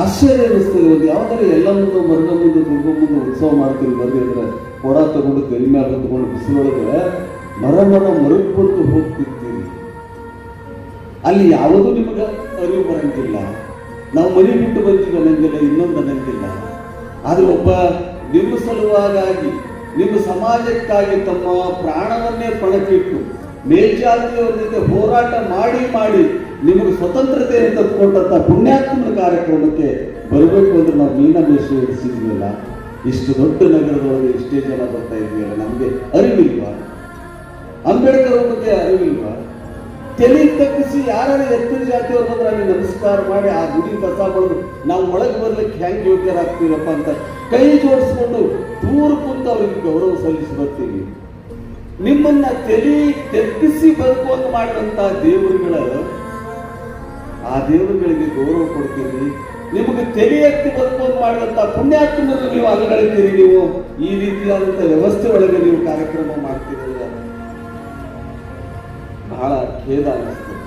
ಆಶ್ಚರ್ಯ ಅನಿಸ್ತದೆ ಒಂದು ಯಾವ್ದಾರ ಎಲ್ಲ ಮುಂದೆ ಮರದ ಮುಂದೆ, ದುರ್ಗ ಮುಂದೆ ಉತ್ಸವ ಮಾಡ್ತೀವಿ ಬರ್ರಿ ಅಂದ್ರೆ? ಕೊಡ ತಗೊಂಡು ತೆರಿ ಮೇಲೆ ತಗೊಂಡು ಬಿಸಿಲೊಳಗೆ ಮರ ಮರ ಮರುಕೊಂಡು ಹೋಗ್ತಿರ್ತೀವಿ ಅಲ್ಲಿ ಯಾವುದೂ ನಿಮಗೆ ಅರಿವು ಬರಂಗಿಲ್ಲ. ನಾವು ಮನೆ ಬಿಟ್ಟು ಬಂದೀವಿ ಅನ್ನಂಗಿಲ್ಲ ಇನ್ನೊಂದು ಅನ್ನಂಗಿಲ್ಲ ಆದ್ರೆ ಒಬ್ಬ ನಿಮ್ಮ ಸಲುವಾಗಿ, ನಿಮ್ಮ ಸಮಾಜಕ್ಕಾಗಿ ತಮ್ಮ ಪ್ರಾಣವನ್ನೇ ಪಣಕ್ಕಿಟ್ಟು ಮೇಲ್ಜಾತಿಯವರ ಜೊತೆ ಹೋರಾಟ ಮಾಡಿ ಮಾಡಿ ನಿಮಗೆ ಸ್ವತಂತ್ರತೆಯನ್ನು ತಂದುಕೊಟ್ಟಂತ ಪುಣ್ಯಾತ್ಮನ ಕಾರ್ಯಕ್ರಮಕ್ಕೆ ಬರಬೇಕು ಅಂದ್ರೆ ನಾವು ಮೀನಮೇಶ ಇರಿಸಿದ್ವಲ್ಲ ಇಷ್ಟು ದೊಡ್ಡ ನಗರದೊಳಗೆ ಇಷ್ಟೇ ಜನ ಬರ್ತಾ ಇದೆಯಲ್ಲ ನಮಗೆ ಅರಿವಿಲ್ವಾ? ಅಂಬೇಡ್ಕರ್ ಬಗ್ಗೆ ಅರಿವಿಲ್ವಾ? ತಲೆ ತಪ್ಪಿಸಿ ಯಾರು ಎತ್ತಿನ ಜಾತಿಯವ್ರು ಬಂದ್ರೆ ಅಲ್ಲಿ ನಮಸ್ಕಾರ ಮಾಡಿ ಆ ಗುಡಿ ಕಸ ಬಂದು ನಾವು ಒಳಗೆ ಬರ್ಲಿಕ್ಕೆ ಹೆಂಗೆ ಯೋಗ್ಯರಾಗ್ತೀವಪ್ಪ ಅಂತ ಕೈ ಜೋಡಿಸ್ಕೊಂಡು ದೂರ ಕುಂತ ಅವ್ರಿಗೆ ಗೌರವ ಸಲ್ಲಿಸಿ ಬರ್ತೀವಿ. ನಿಮ್ಮನ್ನ ತಲೆ ತಪ್ಪಿಸಿ ಬದುಕುವಂತ ಮಾಡಿದಂತ ದೇವರುಗಳ ಆ ದೇವರುಗಳಿಗೆ ಗೌರವ ಕೊಡ್ತೀರಿ ನಿಮಗೆ ತೆರೆ ಎತ್ತಿ ಬದುಕುವಂತ ಮಾಡಿದಂತ ಪುಣ್ಯಾತ್ಮರು ನೀವು ಅಲಗಳಿದ್ದೀರಿ ನೀವು. ಈ ರೀತಿಯಾದಂತ ವ್ಯವಸ್ಥೆ ಒಳಗೆ ನೀವು ಕಾರ್ಯಕ್ರಮ ಮಾಡ್ತೀರಲ್ಲ. ಬಹಳ ಖೇದ ಅನ್ನಿಸ್ತದೆ.